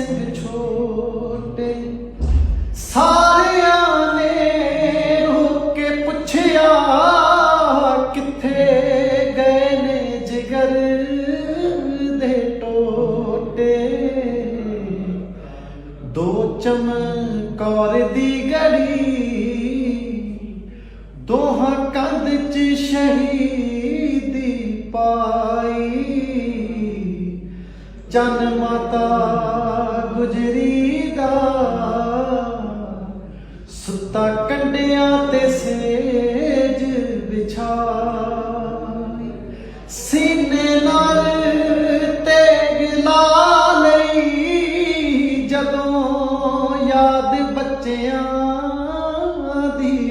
ਸਿੰਘ ਛੋਟੇ ਸਾਰਿਆਂ ਨੇ ਰੋ ਕੇ ਪੁੱਛਿਆ, ਕਿੱਥੇ ਗਏ ਨੇ ਜਿਗਰ ਦੇ ਟੋਟੇ? ਦੋ ਚਮਕੌਰ ਦੀ ਗੜੀ, ਦੋਹਾਂ ਕੰਧ ਚ ਸ਼ਹੀਦੀ ਪਾਈ। ਜਨ ਮਾਤਾ ਗੁਜਰੀ ਦਾ। ਸੁੱਤਾ ਕੰਡਿਆਂ ਤੇ ਸੇਜ ਵਿਛਾਈ। ਸੀਨੇ ਨਾਲ ਤੇ ਲਾ ਲਈ ਜਦੋਂ ਯਾਦ ਬੱਚਿਆਂ ਦੀ